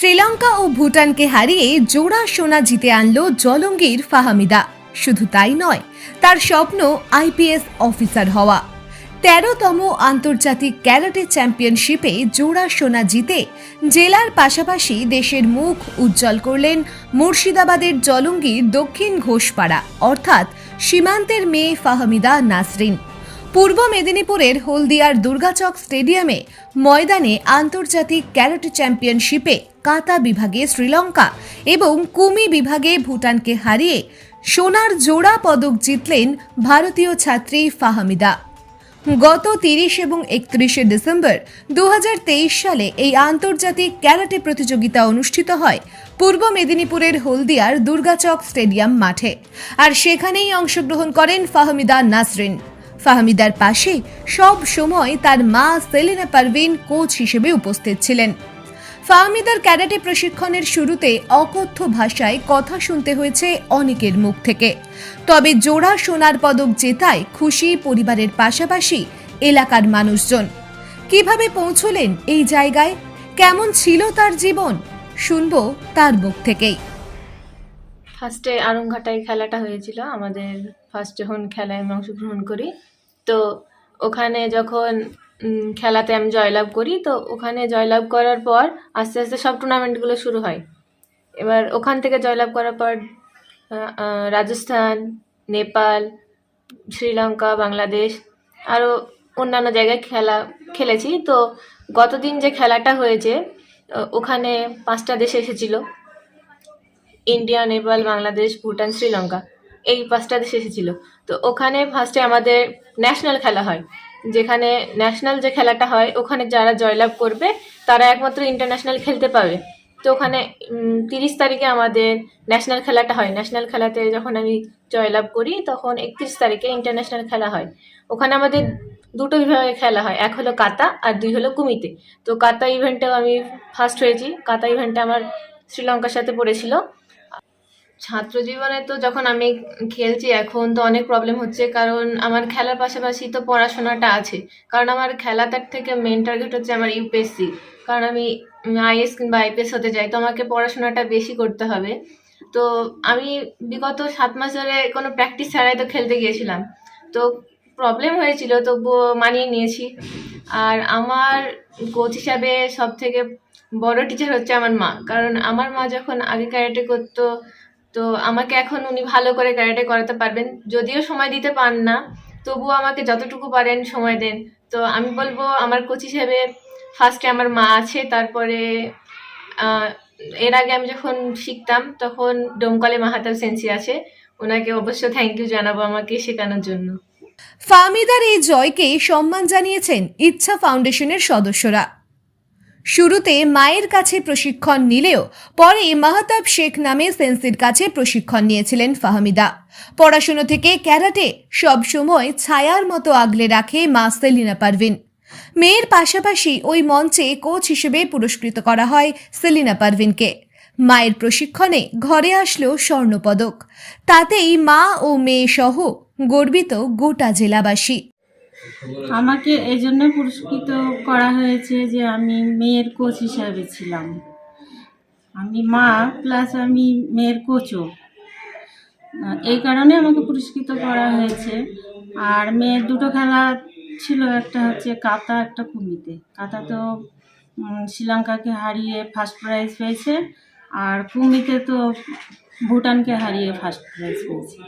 শ্রীলঙ্কা ও ভুটানকে হারিয়ে জোড়া সোনা জিতে আনলো জলঙ্গির ফাহামিদা। শুধু তাই নয়, তার স্বপ্ন আইপিএস অফিসার হওয়া। তেরোতম আন্তর্জাতিক ক্যারাটে চ্যাম্পিয়নশিপে জোড়া সোনা জিতে জেলার পাশাপাশি দেশের মুখ উজ্জ্বল করলেন মুর্শিদাবাদের জলঙ্গির দক্ষিণ ঘোষপাড়া, অর্থাৎ সীমান্তের মেয়ে ফাহমিদা নাসরিন। পূর্ব মেদিনীপুরের হলদিয়ার দুর্গাচক স্টেডিয়ামে ময়দানে আন্তর্জাতিক ক্যারাটে চ্যাম্পিয়নশিপে কাতা বিভাগে শ্রীলঙ্কা এবং কুমি বিভাগে ভুটানকে হারিয়ে সোনার জোড়া পদক জিতলেন ভারতীয় ছাত্রী ফাহামিদা। গত তিরিশ এবং একত্রিশে ডিসেম্বর দু হাজার তেইশ সালে এই আন্তর্জাতিক ক্যারাটে প্রতিযোগিতা অনুষ্ঠিত হয় পূর্ব মেদিনীপুরের হলদিয়ার দুর্গাচক স্টেডিয়াম মাঠে। আর সেখানেই অংশগ্রহণ করেন ফাহমিদা নাসরিন। ফাহমিদার পাশে সব সময় তার মা সেলিনা পারভিন কোচ হিসেবে উপস্থিত ছিলেন। ফাহমিদার ক্যারাটে প্রশিক্ষণের শুরুতে অকথ্য ভাষায় কথা শুনতে হয়েছে অনেকের মুখ থেকে। তবে জোড়া সোনার পদক জেতায় খুশি পরিবারের পাশাপাশি এলাকার মানুষজন। কীভাবে পৌঁছলেন এই জায়গায়? কেমন ছিল তার জীবন? শুনব তার মুখ থেকেই। ফার্স্টে আরংঘাটায় খেলাটা হয়েছিল, আমাদের ফার্স্ট যখন খেলায় আমি অংশগ্রহণ করি, তো ওখানে যখন খেলাতে আমি জয়লাভ করি, তো ওখানে জয়লাভ করার পর আস্তে আস্তে সব টুর্নামেন্টগুলো শুরু হয়। এবার ওখান থেকে জয়লাভ করার পর রাজস্থান, নেপাল, শ্রীলঙ্কা, বাংলাদেশ আরও অন্যান্য জায়গায় খেলা খেলেছি। তো গতদিন যে খেলাটা হয়েছে ওখানে পাঁচটা দেশ এসেছিল। ইন্ডিয়া, নেপাল, বাংলাদেশ, ভুটান, শ্রীলঙ্কা, এই পাঁচটা দেশ এসেছিল। তো ওখানে ফার্স্টে আমাদের ন্যাশনাল খেলা হয়। যেখানে ন্যাশনাল যে খেলাটা হয়, ওখানে যারা জয়লাভ করবে, তারা একমাত্র ইন্টারন্যাশনাল খেলতে পাবে। তো ওখানে তিরিশ তারিখে আমাদের ন্যাশনাল খেলাটা হয়। ন্যাশনাল খেলাতে যখন আমি জয়লাভ করি, তখন একত্রিশ তারিখে ইন্টারন্যাশনাল খেলা হয়। ওখানে আমাদের দুটো বিভাগে খেলা হয়। এক হলো কাতা আর দুই হলো কুমিতে। তো কাতা ইভেন্টেও আমি ফার্স্ট হয়েছি। কাতা ইভেন্টে আমার শ্রীলঙ্কার সাথে পড়েছিল। ছাত্র জীবনে তো যখন আমি খেলছি, এখন তো অনেক প্রবলেম হচ্ছে। কারণ আমার খেলার পাশাপাশি তো পড়াশোনাটা আছে। কারণ আমার খেলাটার থেকে মেন টার্গেট হচ্ছে আমার ইউপিএসসি কারণ আমি আইএস কিংবা আইপিএস হতে চাই, তো আমাকে পড়াশোনাটা বেশি করতে হবে। তো আমি বিগত সাত মাস ধরে কোনো প্র্যাকটিস ছাড়াই তো খেলতে গিয়েছিলাম। তো প্রবলেম হয়েছিল, তবুও মানিয়ে নিয়েছি। আর আমার কোচ হিসাবে সব থেকে বড় টিচার হচ্ছে আমার মা। কারণ আমার মা যখন আগে ক্যারেটে করতো তো আমাকে এখন উনি ভালো করে ক্যারাটে করাতে পারবেন। যদিও সময় দিতে পান না, তবুও আমাকে যতটুকু পারেন সময় দেন। তো আমি বলব, আমার কোচ হিসেবে ফার্স্টে আমার মা আছে, তারপরে এর আগে আমি যখন শিখতাম, তখন ডোমকলে মাহাতাব সেন্সি আছে। ওনাকে অবশ্য থ্যাংক ইউ জানাব আমাকে শেখানোর জন্য। ফাহমিদার এই জয়কে সম্মান জানিয়েছেন ইচ্ছা ফাউন্ডেশনের সদস্যরা। শুরুতে মায়ের কাছে প্রশিক্ষণ নিলেও পরে মাহতাব শেখ নামে সেন্সির কাছে প্রশিক্ষণ নিয়েছিলেন ফাহমিদা। পড়াশুনো থেকে ক্যারাটে সব সময় ছায়ার মতো আগলে রাখে মা সেলিনা পারভিন। মেয়ের পাশাপাশি ওই মঞ্চে কোচ হিসেবে পুরস্কৃত করা হয় সেলিনা পারভিনকে। মায়ের প্রশিক্ষণে ঘরে আসলো স্বর্ণপদক। তাতেই মা ও মেয়ে সহ গর্বিত গোটা জেলাবাসী। আমাকে এই জন্য পুরস্কৃত করা হয়েছে যে আমি মেয়ের কোচ হিসাবে ছিলাম। আমি মা প্লাস আমি মেয়ের কোচও। এই কারণে আমাকে পুরস্কৃত করা হয়েছে। আর মেয়ের দুটো খেলা ছিল, একটা হচ্ছে কাতা, একটা কুমিতে। কাতা তো শ্রীলঙ্কাকে হারিয়ে ফার্স্ট প্রাইজ পেয়েছে, আর কুমিতে তো ভুটানকে হারিয়ে ফার্স্ট প্রাইজ পেয়েছে।